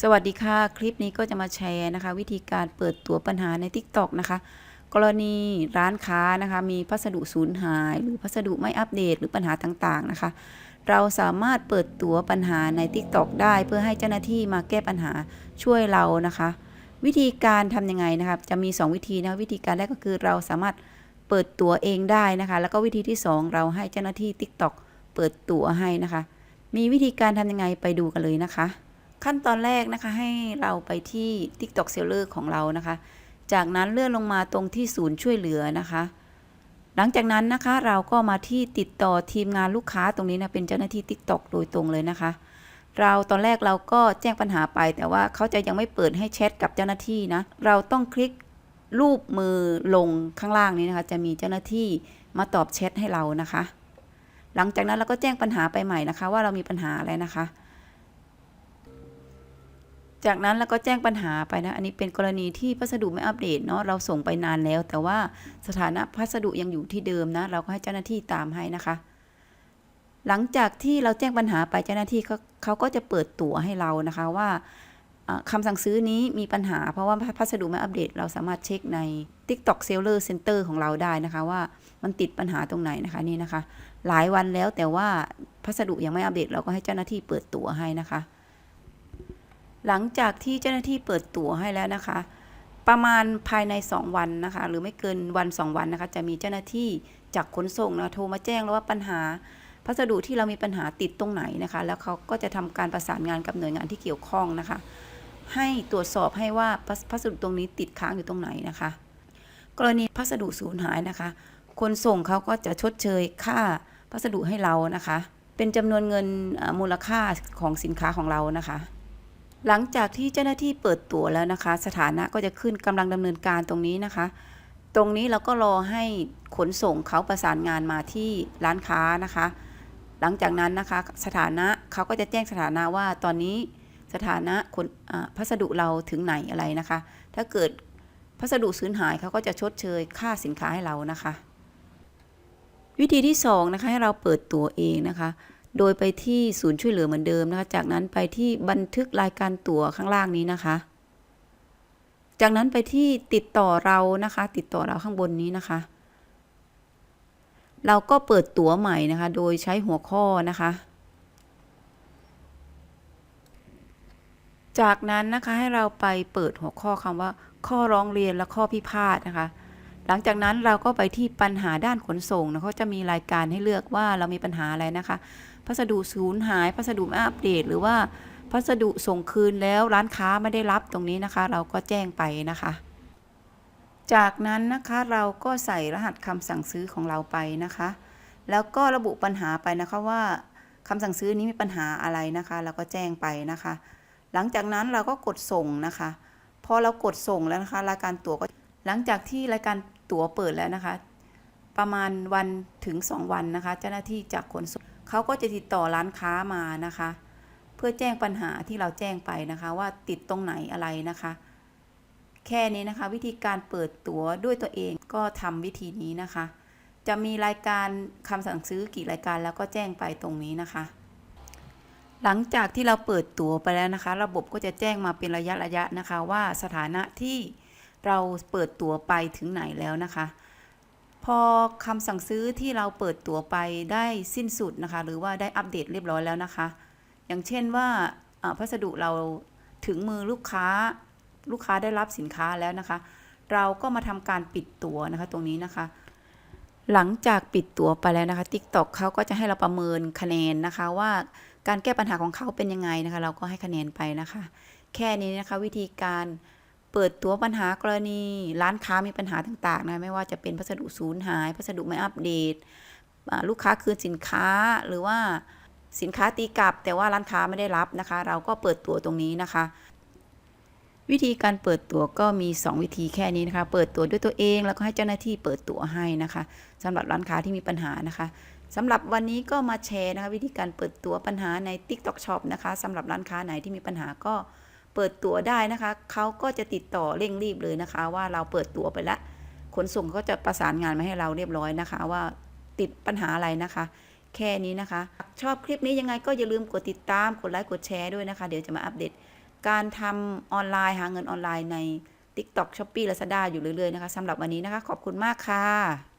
สวัสดีค่ะ คลิปนี้ก็จะมาแชร์นะคะ วิธีการเปิดตัวปัญหาใน TikTok นะคะ กรณีร้านค้านะคะ มีพัสดุสูญหาย หรือพัสดุไม่อัปเดตหรือปัญหาต่างๆนะคะ เราสามารถเปิดตัวปัญหาใน TikTok ได้ เพื่อให้เจ้าหน้าที่มาแก้ปัญหาช่วยเรานะคะ วิธีการทำยังไงนะคะจะมี 2 วิธีนะคะวิธีการแรกก็คือเราสามารถเปิดตัวเองได้นะคะ แล้วก็วิธีที่ 2 เราให้เจ้าหน้าที่ TikTok เปิดตัวให้นะคะ มีวิธีการทำยังไงไปดูกันเลยนะคะ ขั้นตอนแรกนะคะให้เราไปที่ TikTok Seller ของเรานะคะ จากนั้นเลื่อนลงมาตรงที่ศูนย์ช่วยเหลือนะคะ หลังจากนั้นนะคะเราก็มาที่ติดต่อทีมงานลูกค้าตรงนี้นะเป็นเจ้าหน้าที่ TikTok โดยตรงเลยนะคะ เราตอนแรกเราก็แจ้งปัญหาไป แต่ว่าเขาจะยังไม่เปิดให้แชทกับเจ้าหน้าที่นะ เราต้องคลิกรูปมือลงข้างล่างนี้นะคะ จะมีเจ้าหน้าที่มาตอบแชทให้เรานะคะ หลังจากนั้นเราก็แจ้งปัญหาไปใหม่นะคะ ว่าเรามีปัญหาอะไรนะคะ จากนั้นเราก็แจ้งปัญหาไปนะ อันนี้เป็นกรณีที่พัสดุไม่อัปเดตเนาะ เราส่งไปนานแล้ว แต่ว่าสถานะพัสดุยังอยู่ที่เดิมนะ เราก็ให้เจ้าหน้าที่ตามให้นะคะ หลังจากที่เราแจ้งปัญหาไปเจ้าหน้าที่เขาเขาก็จะเปิดตั๋วให้เรานะคะว่าคำสั่งซื้อนี้มีปัญหา เพราะว่าพัสดุไม่อัปเดต เราสามารถเช็คใน TikTok Seller Center ของเราได้นะคะว่ามันติดปัญหาตรงไหนนะคะนี่นะคะ หลายวันแล้วแต่ว่าพัสดุยังไม่อัปเดต เราก็ให้เจ้าหน้าที่เปิดตั๋วให้นะคะ หลังจากที่เจ้าหน้าที่เปิดตั๋วให้แล้วนะคะ ประมาณภายใน 2 วันนะคะ หรือไม่เกินวัน 2 วันนะคะ จะมีเจ้าหน้าที่จากขนส่งนะโทรมาแจ้งแล้วว่าปัญหา พัสดุที่เรามีปัญหาติดตรงไหนนะคะ แล้วเขาก็จะทำการประสานงานกับหน่วยงานที่เกี่ยวข้องนะคะ ให้ตรวจสอบให้ว่าพัสพัสดุตรงนี้ติดค้างอยู่ตรงไหนนะคะ กรณีพัสดุสูญหายนะคะคนส่งเขาก็จะชดเชยค่าพัสดุให้เรานะคะ เป็นจำนวนเงินมูลค่าของสินค้าของเรานะคะ หลังจากที่เจ้าหน้าที่เปิดตั๋วแล้วนะคะ สถานะก็จะขึ้นกำลังดำเนินการตรงนี้นะคะ ตรงนี้เราก็รอให้ขนส่งเขาประสานงานมาที่ร้านค้านะคะ หลังจากนั้นนะคะ สถานะเขาก็จะแจ้งสถานะว่าตอนนี้สถานะขนพัสดุเราถึงไหนอะไรนะคะ ถ้าเกิดพัสดุสูญหายเขาก็จะชดเชยค่าสินค้าให้เรานะคะ วิธีที่สองนะคะให้เราเปิดตัวเองนะคะ โดยไปที่ศูนย์ช่วยเหลือเหมือนเดิมนะคะ จากนั้นไปที่บันทึกรายการตั๋วข้างล่างนี้นะคะ จากนั้นไปที่ติดต่อเรานะคะ ติดต่อเราข้างบนนี้นะคะ เราก็เปิดตั๋วใหม่นะคะ โดยใช้หัวข้อนะคะ จากนั้นนะคะให้เราไปเปิดหัวข้อคำว่า ข้อร้องเรียนและข้อพิพาทนะคะ หลังจากนั้นเราก็ไปที่ปัญหาด้านขนส่งนะเขาจะมีรายการให้เลือกว่าเรามีปัญหาอะไรนะคะ พัสดุสูญหาย พัสดุไม่อัปเดต หรือว่าพัสดุส่งคืนแล้วร้านค้าไม่ได้รับตรงนี้นะคะ เราก็แจ้งไปนะคะ จากนั้นนะคะเราก็ใส่รหัสคำสั่งซื้อของเราไปนะคะ แล้วก็ระบุปัญหาไปนะคะว่าคำสั่งซื้อนี้มีปัญหาอะไรนะคะ เราก็แจ้งไปนะคะ หลังจากนั้นเราก็กดส่งนะคะ พอเรากดส่งแล้วนะคะรายการตั๋วก็ หลังจากที่รายการตั๋วเปิดแล้วนะคะ ประมาณวันถึง 2 วันนะคะ เจ้าหน้าที่จากขนส่งเขาก็จะติดต่อร้านค้ามานะคะ เพื่อแจ้งปัญหาที่เราแจ้งไปนะคะ ว่าติดตรงไหนอะไรนะคะ แค่นี้นะคะ วิธีการเปิดตั๋วด้วยตัวเองก็ทำวิธีนี้นะคะ จะมีรายการคำสั่งซื้อกี่รายการแล้วก็แจ้งไปตรงนี้นะคะหลังจากที่เราเปิดตั๋วไปแล้วนะคะ ระบบก็จะแจ้งมาเป็นระยะระยะนะคะ ว่าสถานะที่ เราเปิดตั๋วไปถึงไหนแล้วนะคะ พอคำสั่งซื้อที่เราเปิดตั๋วไปได้สิ้นสุดนะคะ หรือว่าได้อัปเดตเรียบร้อยแล้วนะคะ อย่างเช่นว่าพัสดุเราถึงมือลูกค้าลูกค้าได้รับสินค้าแล้วนะคะ เราก็มาทำการปิดตั๋วนะคะตรงนี้นะคะ หลังจากปิดตั๋วไปแล้วนะคะ TikTok เขาก็จะให้เราประเมินคะแนนนะคะว่าการแก้ปัญหาของเขาเป็นยังไงนะคะ เราก็ให้คะแนนไปนะคะ แค่นี้นะคะวิธีการ เปิดตัวปัญหากรณี ร้านค้ามีปัญหาต่าง ๆ นะ ไม่ว่าจะเป็นพัสดุสูญหาย พัสดุไม่อัปเดต ลูกค้าคืนสินค้าหรือว่าสินค้าตีกลับ แต่ว่าร้านค้าไม่ได้รับนะคะ เราก็เปิดตัวตรงนี้นะคะ วิธีการเปิดตัวก็มี 2 วิธีแค่นี้นะคะ เปิดตัวด้วยตัวเองแล้วก็ให้เจ้าหน้าที่เปิดตัวให้นะคะสำหรับร้านค้าที่มีปัญหานะคะสำหรับวันนี้ก็มาแชร์นะคะ วิธีการเปิดตัวปัญหาใน TikTok Shop นะคะสำหรับร้านค้าไหนที่มีปัญหาก็ เปิดตัวได้นะคะ เขาก็จะติดต่อเร่งรีบเลยนะคะ ว่าเราเปิดตัวไปแล้วขนส่งก็จะประสานงานมาให้เราเรียบร้อยนะคะ ว่าติดปัญหาอะไรนะคะ แค่นี้นะคะ ชอบคลิปนี้ยังไงก็อย่าลืมกดติดตามกดไลค์กดแชร์ด้วยนะคะ เดี๋ยวจะมาอัปเดต การทำออนไลน์หาเงินออนไลน์ใน TikTok Shopee Lazada อยู่เรื่อยๆนะคะสำหรับวันนี้นะคะ ขอบคุณมากค่ะ